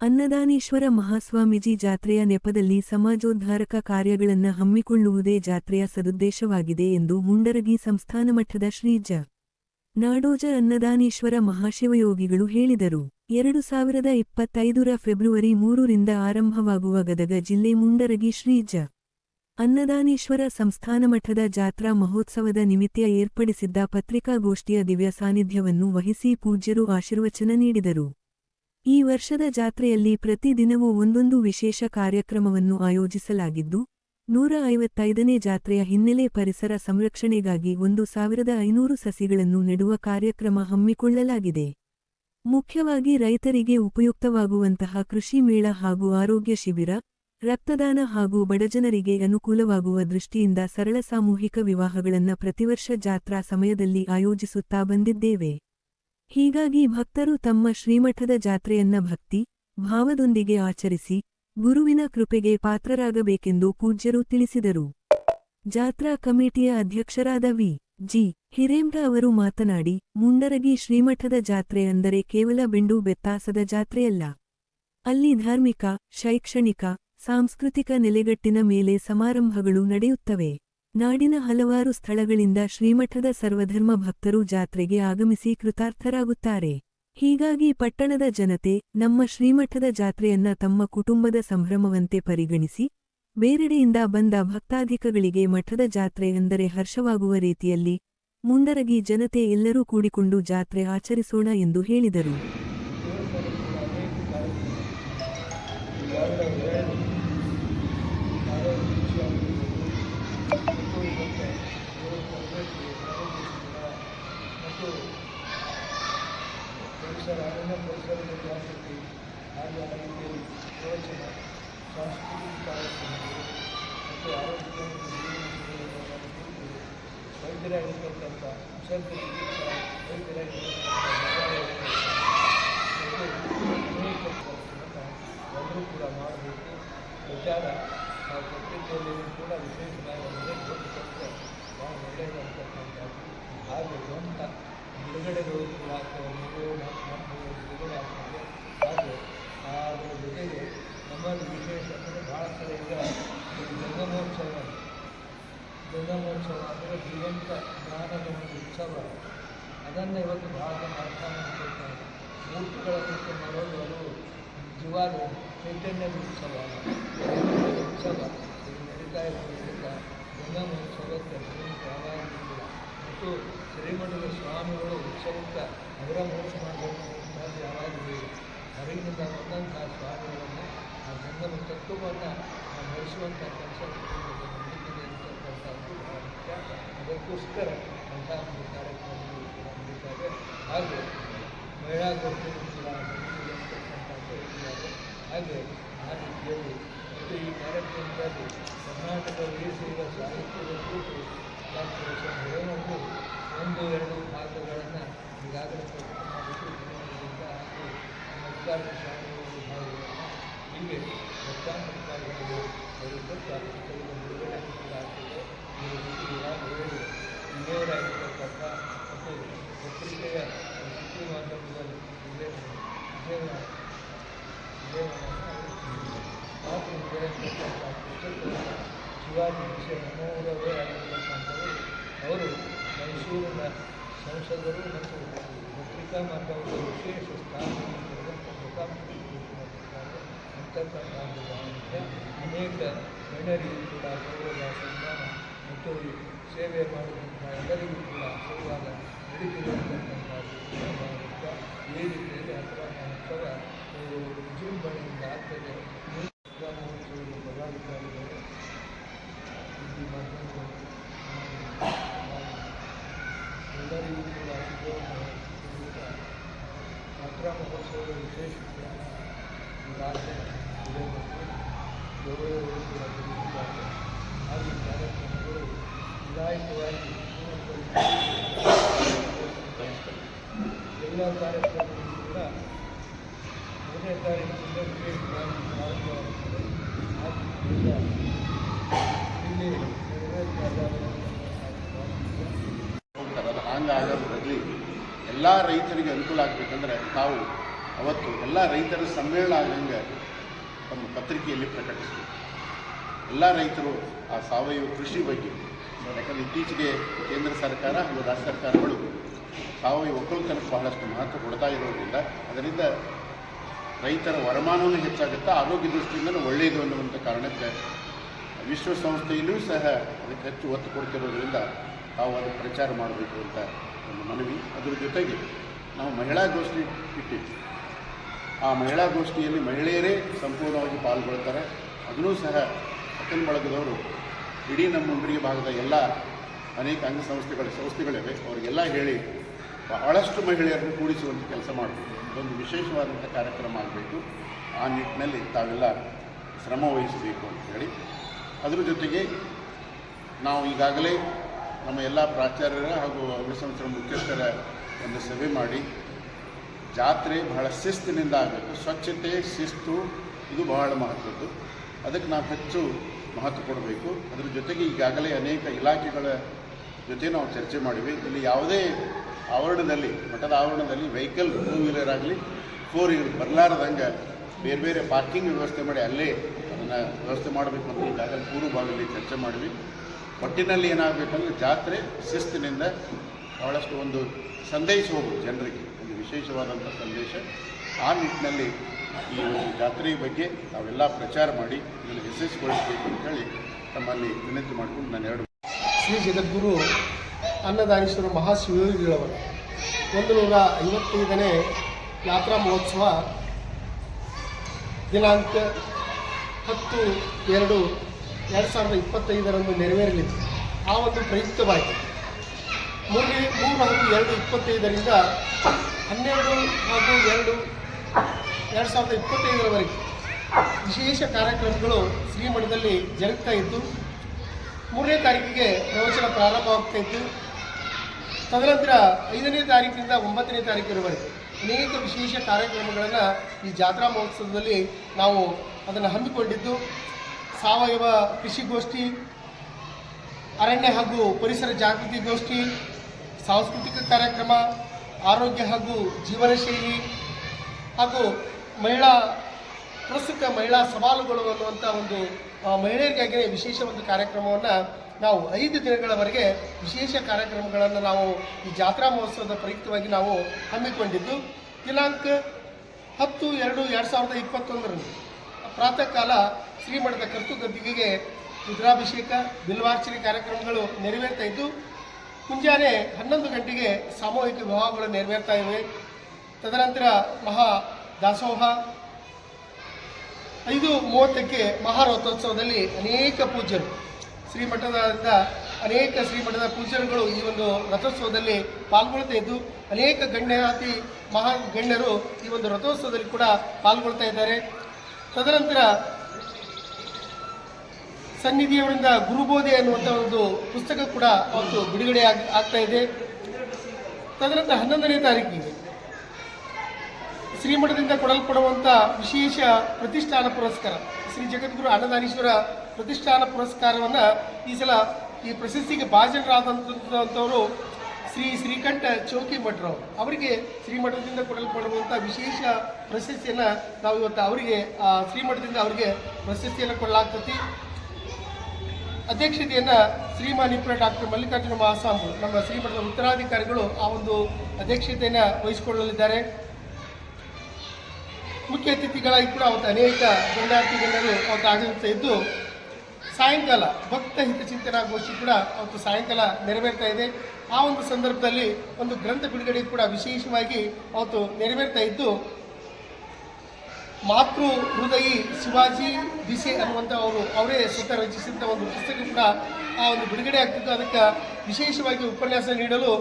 ಅನ್ನದಾನೇಶ್ವರ ಮಹಾಸ್ವಾಮೀಜಿ ಜಾತ್ರೆಯ ನೆಪದಲ್ಲಿ ಸಮಾಜೋದ್ಧಾರಕ ಕಾರ್ಯಗಳನ್ನು ಹಮ್ಮಿಕೊಳ್ಳುವುದೇ ಜಾತ್ರೆಯ ಸದುದ್ದೇಶವಾಗಿದೆ ಎಂದು ಮುಂಡರಗಿ ಸಂಸ್ಥಾನ ಮಠದ ಶ್ರೀ ಜ. ನಾಡೋಜ ಅನ್ನದಾನೀಶ್ವರ ಮಹಾಶಿವಯೋಗಿಗಳು ಹೇಳಿದರು. ಎರಡು ಸಾವಿರದ ಇಪ್ಪತ್ತೈದರ ಫೆಬ್ರವರಿ ಮೂರರಿಂದ ಆರಂಭವಾಗುವ ಗದಗ ಜಿಲ್ಲೆ ಮುಂಡರಗಿ ಶ್ರೀ ಜ. ಅನ್ನದಾನೇಶ್ವರ ಸಂಸ್ಥಾನಮಠದ ಜಾತ್ರಾ ಮಹೋತ್ಸವದ ನಿಮಿತ್ತ ಏರ್ಪಡಿಸಿದ್ದ ಪತ್ರಿಕಾಗೋಷ್ಠಿಯ ದಿವ್ಯ ಸಾನ್ನಿಧ್ಯವನ್ನು ವಹಿಸಿ ಪೂಜ್ಯರು ಆಶೀರ್ವಚನ ನೀಡಿದರು. ಈ ವರ್ಷದ ಜಾತ್ರೆಯಲ್ಲಿ ಪ್ರತಿದಿನವೂ ಒಂದೊಂದು ವಿಶೇಷ ಕಾರ್ಯಕ್ರಮವನ್ನು ಆಯೋಜಿಸಲಾಗಿದ್ದು, ನೂರ ಐವತ್ತೈದನೇ ಜಾತ್ರೆಯ ಹಿನ್ನೆಲೆ ಪರಿಸರ ಸಂರಕ್ಷಣೆಗಾಗಿ ಒಂದು ಸಾವಿರದ ಐನೂರು ಸಸಿಗಳನ್ನು ನೆಡುವ ಕಾರ್ಯಕ್ರಮ ಹಮ್ಮಿಕೊಳ್ಳಲಾಗಿದೆ. ಮುಖ್ಯವಾಗಿ ರೈತರಿಗೆ ಉಪಯುಕ್ತವಾಗುವಂತಹ ಕೃಷಿ ಮೇಳ ಹಾಗೂ ಆರೋಗ್ಯ ಶಿಬಿರ, ರಕ್ತದಾನ ಹಾಗೂ ಬಡಜನರಿಗೆ ಅನುಕೂಲವಾಗುವ ದೃಷ್ಟಿಯಿಂದ ಸರಳ ಸಾಮೂಹಿಕ ವಿವಾಹಗಳನ್ನು ಪ್ರತಿವರ್ಷ ಜಾತ್ರಾ ಸಮಯದಲ್ಲಿ ಆಯೋಜಿಸುತ್ತಾ ಬಂದಿದ್ದೇವೆ. ಹೀಗಾಗಿ ಭಕ್ತರು ತಮ್ಮ ಶ್ರೀಮಠದ ಜಾತ್ರೆಯನ್ನ ಭಕ್ತಿ, ಭಾವದೊಂದಿಗೆ ಆಚರಿಸಿ ಗುರುವಿನ ಕೃಪೆಗೆ ಪಾತ್ರರಾಗಬೇಕೆಂದು ಪೂಜ್ಯರು ತಿಳಿಸಿದರು. ಜಾತ್ರಾ ಕಮಿಟಿಯ ಅಧ್ಯಕ್ಷರಾದ ವಿ. ಜಿ. ಹಿರೇಂದ್ರ ಅವರು ಮಾತನಾಡಿ, ಮುಂಡರಗಿ ಶ್ರೀಮಠದ ಜಾತ್ರೆ ಅಂದರೆ ಕೇವಲ ಬೆಂಡು ಬೆತ್ತಾಸದ ಜಾತ್ರೆಯಲ್ಲ. ಅಲ್ಲಿ ಧಾರ್ಮಿಕ, ಶೈಕ್ಷಣಿಕ, ಸಾಂಸ್ಕೃತಿಕ ನೆಲೆಗಟ್ಟಿನ ಮೇಲೆ ಸಮಾರಂಭಗಳು ನಡೆಯುತ್ತವೆ. ನಾಡಿನ ಹಲವಾರು ಸ್ಥಳಗಳಿಂದ ಶ್ರೀಮಠದ ಸರ್ವಧರ್ಮ ಭಕ್ತರು ಜಾತ್ರೆಗೆ ಆಗಮಿಸಿ ಕೃತಾರ್ಥರಾಗುತ್ತಾರೆ. ಹೀಗಾಗಿ ಪಟ್ಟಣದ ಜನತೆ ನಮ್ಮ ಶ್ರೀಮಠದ ಜಾತ್ರೆಯನ್ನ ತಮ್ಮ ಕುಟುಂಬದ ಸಂಭ್ರಮವಂತೆ ಪರಿಗಣಿಸಿ, ಬೇರೆಡೆಯಿಂದ ಬಂದ ಭಕ್ತಾಧಿಕಗಳಿಗೆ ಮಠದ ಜಾತ್ರೆ ಎಂದರೆ ಹರ್ಷವಾಗುವ ರೀತಿಯಲ್ಲಿ ಮುಂಡರಗಿ ಜನತೆ ಎಲ್ಲರೂ ಕೂಡಿಕೊಂಡು ಜಾತ್ರೆ ಆಚರಿಸೋಣ ಎಂದು ಹೇಳಿದರು. ಸಾಂಸ್ಕೃತಿಕ ಕಾರ್ಯಕ್ರಮಗಳು ಮತ್ತು ಆರೋಗ್ಯ ವೈದ್ಯರಾಗಿರ್ತಕ್ಕಂಥ ಕೆಲಸವನ್ನು ಎಲ್ಲರೂ ಕೂಡ ಮಾಡಬೇಕು ವಿಚಾರ ನಾವು ಪತ್ರಿಕೆಯಲ್ಲಿ ಕೂಡ ವಿಶೇಷವಾಗಿ ಕೊಟ್ಟರೆ ಭಾಳ ಒಳ್ಳೆಯದಾಗ್ತಕ್ಕಂಥದ್ದು ಹಾಗೆ ಸ್ವಂತ ಬಿಡುಗಡೆಗಳು ಆಗ್ತವೆ ಬಿಡುಗಡೆ ಆಗ್ತದೆ ಹಾಗೆ ನಮ್ಮಲ್ಲಿ ವಿಶೇಷ ಅಂದರೆ ಭಾಳ ಕಡೆ ಈಗ ಗಂಗಮೋತ್ಸವ ಗಂಗಮೋತ್ಸವ ಅಂದರೆ ಜೀವಂತ ಜ್ಞಾನದ ಒಂದು ಉತ್ಸವ. ಅದನ್ನು ಇವತ್ತು ಭಾಳ ಮಾಡ್ತಾನೆ ಮಾಡ್ಕೊಳ್ತಾರೆ. ಮೂರ್ತಿಗಳ ಕುರಿತು ಮಾಡೋದು ಅದು ಜೀವಾದ ಚೈತನ್ಯದ ಉತ್ಸವ. ಉತ್ಸವ. ಇದು ನಡೀತಾ ಇರೋದ್ರಿಂದ ಗಂಗಮೋತ್ಸವಕ್ಕೆ ಪ್ರಾರಂಭಿಸಿಲ್ಲ ಮತ್ತು ಶ್ರೀಮಠದ ಸ್ವಾಮಿಗಳು ಉತ್ಸವಕ್ಕೆ ಅವರ ಮೋಸ ಮಾಡಬೇಕು ಯಾವಾಗಲೂ ಅರಿವಿನಿಂದ ಆ ತತ್ವವನ್ನು ನಡೆಸುವಂಥ ಕೆಲಸ ಅದಕ್ಕೋಸ್ಕರ ಅಂಥ ಒಂದು ಕಾರ್ಯಕ್ರಮಗಳು ಕೂಡ ನಡೀತಾ ಇದೆ ಹಾಗೆ ಮಹಿಳಾ ಗೋಷ್ಠಿಗಳು ಕೂಡ ಹಾಗೆ ಆ ರೀತಿಯಲ್ಲಿ ಮತ್ತು ಈ ಕಾರ್ಯಕ್ರಮದಲ್ಲಿ ಕರ್ನಾಟಕ ವೀರಶೈವ ಸಾಹಿತ್ಯದ ಕುರಿತು ಡಾಕ್ಟರ್ ಎಸ್ ಎಂ ಹಿರೇಮಠರು ಒಂದು ಎರಡು ಭಾಗಗಳನ್ನು ಈಗಾಗಲೇ ಪ್ರಕಟ ಮಾಡಿದ್ದು ಹಾಗೂ ಮಲ್ಲಿಕಾರ್ಜುನ ಸ್ವಾಮಿಗಳು ಭಾಗಗಳನ್ನು ಅವರು ಕೊಟ್ಟು ಆ ಪುಸ್ತಕದ ಬಿಡುಗಡೆ ಆಗ್ತದೆ ಈ ಮತ್ತು ಪತ್ರಿಕೆಯ ಸುದ್ದಿ ಮಾಧ್ಯಮದಲ್ಲಿ ವಿಜಯ ವಿಜಯ ವಿಜಯವನ್ನು ಮಾತು ವಿಜಯಂತಕ್ಕಂಥ ಶಿವಾಜಿ ವಿಷಯ ಆಗಿರ್ತಕ್ಕಂಥವರು ಅವರು ಮೈಸೂರಿನ ಸಂಸದರು ಮತ್ತು ಪತ್ರಿಕಾ ಮಾಧ್ಯಮದ ವಿಶೇಷ ಸ್ಥಾನವನ್ನು ಪಡೆದಂಥ ಭಾವನೆಗೆ ಅನೇಕ ಗಣ್ಯರಿಗೂ ಕೂಡ ಗೌರವ ಸನ್ಮಾನ ಮತ್ತು ಸೇವೆ ಮಾಡುವಂಥ ಎಲ್ಲರಿಗೂ ಕೂಡ ಆಶೀರ್ವಾದ ಮುಖ್ಯ. ಈ ರೀತಿಯಲ್ಲಿ ಮಹೋತ್ಸವ ಇದು ವಿಜೃಂಭಣೆಯಿಂದ ಆಗ್ತದೆ ಪದಾಧಿಕಾರಿಗಳು ಸುದ್ದಿ ಮಾಧ್ಯಮಗಳು ಎಲ್ಲರಿಗೂ ಕೂಡ ಯಾತ್ರಾ ಮಹೋತ್ಸವದ ವಿಶೇಷ ಜ್ಞಾನ ಹಾಗೂ ಕಾರ್ಯಕ್ರಮಗಳು ಎಲ್ಲ ರೈತರಿಗೆ ಅನುಕೂಲ ಆಗಬೇಕಂದ್ರೆ ತಾವು ಅವತ್ತು ಎಲ್ಲ ರೈತರ ಸಮ್ಮೇಳನ ಆಗಂಗೆ ತಮ್ಮ ಪತ್ರಿಕೆಯಲ್ಲಿ ಪ್ರಕಟಿಸಿದರು ಎಲ್ಲ ರೈತರು ಆ ಸಾವಯವ ಕೃಷಿ ಬಗ್ಗೆ, ಯಾಕಂದರೆ ಇತ್ತೀಚೆಗೆ ಕೇಂದ್ರ ಸರ್ಕಾರ ಹಾಗೂ ರಾಜ್ಯ ಸರ್ಕಾರಗಳು ಸಾವಯವ ಒಕ್ಕಲ್ತನ ಬಹಳಷ್ಟು ಮಹತ್ವ ಕೊಡ್ತಾ ಇರೋದ್ರಿಂದ ಅದರಿಂದ ರೈತರ ವರಮಾನವೂ ಹೆಚ್ಚಾಗುತ್ತೆ, ಆರೋಗ್ಯ ದೃಷ್ಟಿಯಿಂದ ಒಳ್ಳೆಯದು ಅನ್ನುವಂಥ ಕಾರಣಕ್ಕೆ ವಿಶ್ವಸಂಸ್ಥೆಯಲ್ಲೂ ಸಹ ಅದಕ್ಕೆ ಹೆಚ್ಚು ಒತ್ತು ಕೊಡ್ತಿರೋದ್ರಿಂದ ತಾವು ಅದು ಪ್ರಚಾರ ಮಾಡಬೇಕು ಅಂತ ನಮ್ಮ ಮನವಿ. ಅದರ ಜೊತೆಗೆ ನಾವು ಮಹಿಳಾ ಗೋಷ್ಠಿ ಇಟ್ಟಿದ್ವಿ ಆ ಮಹಿಳಾ ಗೋಷ್ಠಿಯಲ್ಲಿ ಮಹಿಳೆಯರೇ ಸಂಪೂರ್ಣವಾಗಿ ಪಾಲ್ಗೊಳ್ತಾರೆ. ಅದನ್ನೂ ಸಹ ಅಕ್ಕನ ಬಳಗದವರು ಇಡೀ ನಮ್ಮ ಮುಂಡ್ರಿಗೆ ಭಾಗದ ಎಲ್ಲ ಅನೇಕ ಅಂಗಸಂಸ್ಥೆಗಳ ಸಂಸ್ಥೆಗಳಿವೆ. ಅವರಿಗೆಲ್ಲ ಹೇಳಿ ಬಹಳಷ್ಟು ಮಹಿಳೆಯರನ್ನು ಕೂಡಿಸುವಂಥ ಕೆಲಸ ಮಾಡಬೇಕು. ಒಂದು ವಿಶೇಷವಾದಂಥ ಕಾರ್ಯಕ್ರಮ ಆಗಬೇಕು. ಆ ನಿಟ್ಟಿನಲ್ಲಿ ತಾವೆಲ್ಲ ಶ್ರಮ ವಹಿಸಬೇಕು ಅಂತ ಹೇಳಿ. ಅದರ ಜೊತೆಗೆ ನಾವು ಈಗಾಗಲೇ ನಮ್ಮ ಎಲ್ಲ ಪ್ರಾಚಾರ್ಯರ ಹಾಗೂ ಅಂಗಸಂಸ್ಥೆಗಳ ಮುಖ್ಯಸ್ಥರ ಒಂದು ಸಭೆ ಮಾಡಿ ಜಾತ್ರೆ ಬಹಳ ಶಿಸ್ತಿನಿಂದ ಆಗಬೇಕು. ಸ್ವಚ್ಛತೆ, ಶಿಸ್ತು, ಇದು ಬಹಳ ಮಹತ್ವದ್ದು. ಅದಕ್ಕೆ ನಾವು ಹೆಚ್ಚು ಮಹತ್ವ ಕೊಡಬೇಕು. ಅದರ ಜೊತೆಗೆ ಈಗಾಗಲೇ ಅನೇಕ ಇಲಾಖೆಗಳ ಜೊತೆ ನಾವು ಚರ್ಚೆ ಮಾಡಿವಿ. ಇಲ್ಲಿ ಯಾವುದೇ ಆವರಣದಲ್ಲಿ, ಮಠದ ಆವರಣದಲ್ಲಿ ವೆಹಿಕಲ್, ಟೂ ವೀಲರ್ ಆಗಲಿ ಫೋರ್ ವೀಲರ್ ಬರಲಾರ್ದಂಗೆ ಬೇರೆ ಬೇರೆ ಪಾರ್ಕಿಂಗ್ ವ್ಯವಸ್ಥೆ ಮಾಡಿ ಅಲ್ಲೇ ಅದನ್ನು ವ್ಯವಸ್ಥೆ ಮಾಡಬೇಕು ಅಂತ ಈಗಾಗಲೇ ಪೂರ್ವಭಾಗದಲ್ಲಿ ಚರ್ಚೆ ಮಾಡಿವಿ. ಒಟ್ಟಿನಲ್ಲಿ ಏನಾಗಬೇಕಂದ್ರೆ ಜಾತ್ರೆ ಶಿಸ್ತಿನಿಂದ ಬಹಳಷ್ಟು ಒಂದು ಸಂದೇಶ ಹೋಗುತ್ತೆ ಜನರಿಗೆ, ಒಂದು ವಿಶೇಷವಾದಂಥ ಸಂದೇಶ. ಆ ನಿಟ್ಟಿನಲ್ಲಿ ಈ ಒಂದು ಜಾತ್ರೆಯ ಬಗ್ಗೆ ನಾವೆಲ್ಲ ಪ್ರಚಾರ ಮಾಡಿ, ಇದನ್ನು ಯಶಸ್ವಿಗೊಳಿಸಬೇಕು ಅಂತೇಳಿ ತಮ್ಮಲ್ಲಿ ವಿನಂತಿ ಮಾಡಿಕೊಂಡು ನಾನು ಎರಡು ಶ್ರೀ ಜಗದ್ಗುರು ಅನ್ನದಾನೇಶ್ವರ ಮಹಾಶಿವಯೋಗಿಗಳವರು ಒಂದು ನೂರ ಐವತ್ತೈದನೇ ಯಾತ್ರಾ ಮಹೋತ್ಸವ ದಿನಾಂಕ ಹತ್ತು ಎರಡು ಎರಡು ಸಾವಿರದ ಇಪ್ಪತ್ತೈದರಂದು ನೆರವೇರಲಿದೆ. ಆ ಒಂದು ಪ್ರಯುಕ್ತವಾಗಿ ಮೂರನೇ, ಮೂರು ಹಾಗೂ ಎರಡು ಇಪ್ಪತ್ತೈದರಿಂದ ಹನ್ನೆರಡು ಹಾಗೂ ಎರಡು ಎರಡು ಸಾವಿರದ ಇಪ್ಪತ್ತೈದರವರೆಗೆ ವಿಶೇಷ ಕಾರ್ಯಕ್ರಮಗಳು ಶ್ರೀಮಠದಲ್ಲಿ ಜರುಗ್ತಾ ಇದ್ದು, ಮೂರನೇ ತಾರೀಕಿಗೆ ಪ್ರವಚನ ಪ್ರಾರಂಭವಾಗ್ತಾ ಇತ್ತು. ತದನಂತರ ಐದನೇ ತಾರೀಕಿನಿಂದ ಒಂಬತ್ತನೇ ತಾರೀಕಿನವರೆಗೆ ಅನೇಕ ವಿಶೇಷ ಕಾರ್ಯಕ್ರಮಗಳನ್ನು ಈ ಜಾತ್ರಾ ಮಹೋತ್ಸವದಲ್ಲಿ ನಾವು ಅದನ್ನು ಹಮ್ಮಿಕೊಂಡಿದ್ದು, ಸಾವಯವ ಕೃಷಿಗೋಷ್ಠಿ ಅರಣ್ಯ ಹಾಗೂ ಪರಿಸರ ಜಾಗೃತಿ ಗೋಷ್ಠಿ ಸಾಂಸ್ಕೃತಿಕ ಕಾರ್ಯಕ್ರಮ, ಆರೋಗ್ಯ ಹಾಗೂ ಜೀವನ ಶೈಲಿ ಹಾಗೂ ಮಹಿಳಾ, ಪ್ರಸ್ತುತ ಮಹಿಳಾ ಸವಾಲುಗಳು ಅನ್ನುವಂಥ ಒಂದು ಮಹಿಳೆಯರಿಗಾಗಿ ವಿಶೇಷ ಒಂದು ಕಾರ್ಯಕ್ರಮವನ್ನು ನಾವು ಐದು ದಿನಗಳವರೆಗೆ ವಿಶೇಷ ಕಾರ್ಯಕ್ರಮಗಳನ್ನು ನಾವು ಈ ಜಾತ್ರಾ ಮಹೋತ್ಸವದ ಪ್ರಯುಕ್ತವಾಗಿ ನಾವು ಹಮ್ಮಿಕೊಂಡಿದ್ದು, ದಿನಾಂಕ ಹತ್ತು ಎರಡು ಎರಡು ಸಾವಿರದ ಇಪ್ಪತ್ತೊಂದರಂದು ಪ್ರಾತಃ ಕಾಲ ಶ್ರೀಮಠದ ಕರ್ತುಗದ್ದಿಗೆಗೆ ರುದ್ರಾಭಿಷೇಕ, ಬಿಲ್ವಾರ್ಚನೆ ಕಾರ್ಯಕ್ರಮಗಳು ನೆರವೇರ್ತಾ ಇದ್ದು ಮುಂಜಾನೆ ಹನ್ನೊಂದು ಗಂಟೆಗೆ ಸಾಮೂಹಿಕ ವಿವಾಹಗಳು ನೆರವೇರ್ತಾ ಇವೆ. ತದನಂತರ ಮಹಾ ದಾಸೋಹ. ಐದು ಮೂವತ್ತಕ್ಕೆ ಮಹಾರಥೋತ್ಸವದಲ್ಲಿ ಅನೇಕ ಪೂಜ್ಯರು. ಶ್ರೀಮಠದಿಂದ ಅನೇಕ ಶ್ರೀಮಠದ ಪೂಜ್ಯರುಗಳು ಈ ಒಂದು ರಥೋತ್ಸವದಲ್ಲಿ ಪಾಲ್ಗೊಳ್ತಾ ಇದ್ದು, ಅನೇಕ ಗಣ್ಯಾತಿ ಮಹಾ ಗಣ್ಯರು ಈ ಒಂದು ರಥೋತ್ಸವದಲ್ಲಿ ಕೂಡ ಪಾಲ್ಗೊಳ್ತಾ ಇದ್ದಾರೆ. ತದನಂತರ ಸನ್ನಿಧಿಯವರಿಂದ ಗುರುಬೋಧೆ ಅನ್ನುವಂಥ ಒಂದು ಪುಸ್ತಕ ಕೂಡ ಅವತ್ತು ಬಿಡುಗಡೆ ಆಗ್ ಆಗ್ತಾ ಇದೆ. ತದನಂತರ ಹನ್ನೊಂದನೇ ತಾರೀಕಿಗೆ ಶ್ರೀಮಠದಿಂದ ಕೊಡಲ್ಪಡುವಂಥ ವಿಶೇಷ ಪ್ರತಿಷ್ಠಾನ ಪುರಸ್ಕಾರ, ಶ್ರೀ ಜಗದ್ಗುರು ಅನ್ನದಾನೀಶ್ವರ ಪ್ರತಿಷ್ಠಾನ ಪುರಸ್ಕಾರವನ್ನು ಈ ಸಲ ಈ ಪ್ರಶಸ್ತಿಗೆ ಭಾಜನರಾದಂಥವರು ಶ್ರೀ ಶ್ರೀಕಂಠ ಚೌಕಿ ಭಟ್ರು ಅವರಿಗೆ ಶ್ರೀಮಠದಿಂದ ಕೊಡಲ್ಪಡುವಂಥ ವಿಶೇಷ ಪ್ರಶಸ್ತಿಯನ್ನು ನಾವು ಇವತ್ತು ಅವರಿಗೆ ಶ್ರೀಮಠದಿಂದ ಅವರಿಗೆ ಪ್ರಶಸ್ತಿಯನ್ನು ಕೊಡಲಾಗ್ತತಿ. ಅಧ್ಯಕ್ಷತೆಯನ್ನು ಶ್ರೀಮಾನ್ ನಿಪುಣ ಡಾಕ್ಟರ್ ಮಲ್ಲಿಕಾರ್ಜುನ ಮಹಾಸ್ವಾಮಿ ನಮ್ಮ ಶ್ರೀಮಠದ ಉತ್ತರಾಧಿಕಾರಿಗಳು ಆ ಒಂದು ಅಧ್ಯಕ್ಷತೆಯನ್ನು ವಹಿಸಿಕೊಳ್ಳಲಿದ್ದಾರೆ. ಮುಖ್ಯ ಅತಿಥಿಗಳಾಗಿ ಕೂಡ ಅವತ್ತು ಅನೇಕ ಗಂಡಾರ್ಥಿ ಗಣ್ಯರು ಅವತ್ತು ಆಗಮಿಸ್ತಾ ಇದ್ದು, ಸಾಯಂಕಾಲ ಭಕ್ತ ಹಿತಚಿಂತನಾ ಗೋಷ್ಠಿ ಕೂಡ ಅವತ್ತು ಸಾಯಂಕಾಲ ನೆರವೇರ್ತಾ ಇದೆ. ಆ ಒಂದು ಸಂದರ್ಭದಲ್ಲಿ ಒಂದು ಗ್ರಂಥ ಬಿಡುಗಡೆ ಕೂಡ ವಿಶೇಷವಾಗಿ ಅವತ್ತು ನೆರವೇರ್ತಾ ಇದ್ದು ಮಾತೃ ಹೃದಯಿ ಶಿವಾಜಿ ದಿಸೆ ಅನ್ನುವಂಥ ಅವರು, ಅವರೇ ಸ್ವತಃ ರಚಿಸಿದಂಥ ಒಂದು ಪುಸ್ತಕ ಕೂಡ ಆ ಒಂದು ಬಿಡುಗಡೆ ಆಗ್ತಿತ್ತು. ಅದಕ್ಕೆ ವಿಶೇಷವಾಗಿ ಉಪನ್ಯಾಸ ನೀಡಲು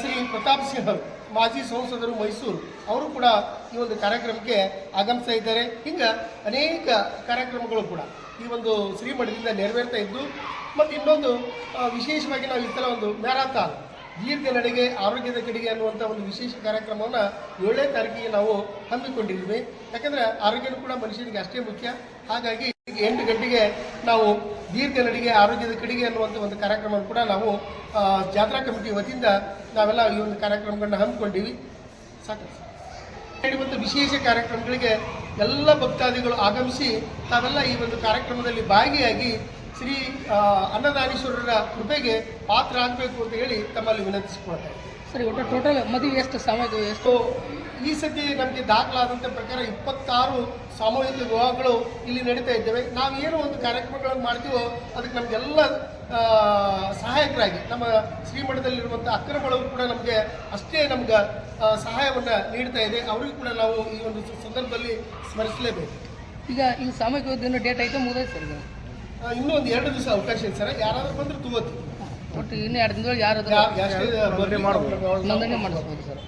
ಶ್ರೀ ಪ್ರತಾಪ್ ಸಿಂಹ್ ಅವರು ಮಾಜಿ ಸಂಸದರು ಮೈಸೂರು, ಅವರು ಕೂಡ ಈ ಒಂದು ಕಾರ್ಯಕ್ರಮಕ್ಕೆ ಆಗಮಿಸ್ತಾ ಇದ್ದಾರೆ. ಹಿಂಗೆ ಅನೇಕ ಕಾರ್ಯಕ್ರಮಗಳು ಕೂಡ ಈ ಒಂದು ಶ್ರೀಮಠದಿಂದ ನೆರವೇರ್ತಾ ಇದ್ದು, ಮತ್ತು ಇನ್ನೊಂದು ವಿಶೇಷವಾಗಿ ನಾವು ಈ ಒಂದು ಮ್ಯಾರಾಥಾನ್ ದೀರ್ಘ ನಡೆಗೆ, ಆರೋಗ್ಯದ ಕಡೆಗೆ ಅನ್ನುವಂಥ ಒಂದು ವಿಶೇಷ ಕಾರ್ಯಕ್ರಮವನ್ನು ಏಳನೇ ತಾರೀಕಿಗೆ ನಾವು ಹಮ್ಮಿಕೊಂಡಿದ್ದೀವಿ ಯಾಕಂದರೆ ಆರೋಗ್ಯನೂ ಕೂಡ ಮನುಷ್ಯನಿಗೆ ಅಷ್ಟೇ ಮುಖ್ಯ. ಹಾಗಾಗಿ ಎಂಟು ಗಂಟೆಗೆ ನಾವು ದೀರ್ಘ ನಡಿಗೆ, ಆರೋಗ್ಯದ ಕಡೆಗೆ ಅನ್ನುವಂಥ ಒಂದು ಕಾರ್ಯಕ್ರಮ ಕೂಡ ನಾವು ಜಾತ್ರಾ ಕಮಿಟಿ ವತಿಯಿಂದ ನಾವೆಲ್ಲ ಈ ಒಂದು ಕಾರ್ಯಕ್ರಮಗಳನ್ನ ಹಮ್ಮಿಕೊಂಡಿವಿ. ಸಾಕು. ನಡೆಯುವಂಥ ವಿಶೇಷ ಕಾರ್ಯಕ್ರಮಗಳಿಗೆ ಎಲ್ಲ ಭಕ್ತಾದಿಗಳು ಆಗಮಿಸಿ ತಾವೆಲ್ಲ ಈ ಒಂದು ಕಾರ್ಯಕ್ರಮದಲ್ಲಿ ಭಾಗಿಯಾಗಿ ಶ್ರೀ ಅನ್ನದಾನೀಶ್ವರರ ಕೃಪೆಗೆ ಪಾತ್ರ ಆಗಬೇಕು ಅಂತ ಹೇಳಿ ತಮ್ಮಲ್ಲಿ ವಿನಂತಿಸಿಕೊಳ್ತಾ ಇದ್ದೀನಿ. ಸರಿ ಒಟ್ಟು ಟೋಟಲ್ ಮದುವೆ ಎಷ್ಟು ಸಮಯ ಎಷ್ಟು? ಈ ಸತಿ ನಮಗೆ ದಾಖಲಾದಂಥ ಪ್ರಕಾರ ಇಪ್ಪತ್ತಾರು ಸಾಮೂಹಿಕ ವಿವಾಹಗಳು ಇಲ್ಲಿ ನಡೀತಾ ಇದ್ದೇವೆ. ನಾವು ಏನು ಒಂದು ಕಾರ್ಯಕ್ರಮಗಳನ್ನು ಮಾಡ್ತೀವೋ ಅದಕ್ಕೆ ನಮಗೆಲ್ಲ ಸಹಾಯಕರಾಗಿ ನಮ್ಮ ಶ್ರೀಮಠದಲ್ಲಿರುವಂಥ ಅಕ್ರಮಗಳು ಕೂಡ ನಮಗೆ ಅಷ್ಟೇ ನಮ್ಗೆ ಸಹಾಯವನ್ನು ನೀಡ್ತಾ ಇದೆ. ಅವರಿಗೂ ಕೂಡ ನಾವು ಈ ಒಂದು ಸಂದರ್ಭದಲ್ಲಿ ಸ್ಮರಿಸಲೇಬೇಕು. ಈಗ ಈ ಸಾಮೂಹಿಕ ಡೇಟ್ ಐತೆ ಮುಗಿದೈತೆ ಸರ್ ಇನ್ನೂ ಒಂದು ಎರಡು ದಿವಸ ಅವಕಾಶ ಇದೆ ಸರ್. ಯಾರಾದ್ರೂ ಬಂದ್ರೆ ತಗೋತೀವಿ. ಒಟ್ಟು ಇನ್ನೂ ಎರಡು ದಿನ ಯಾರು ಯಾ- ಎಷ್ಟೇ ಬರ್ಲಿ ಮಾಡ್ಬೋದು. ನೋಂದಣಿ ಮಾಡಿಸ್ಬೋದು ಸರ್.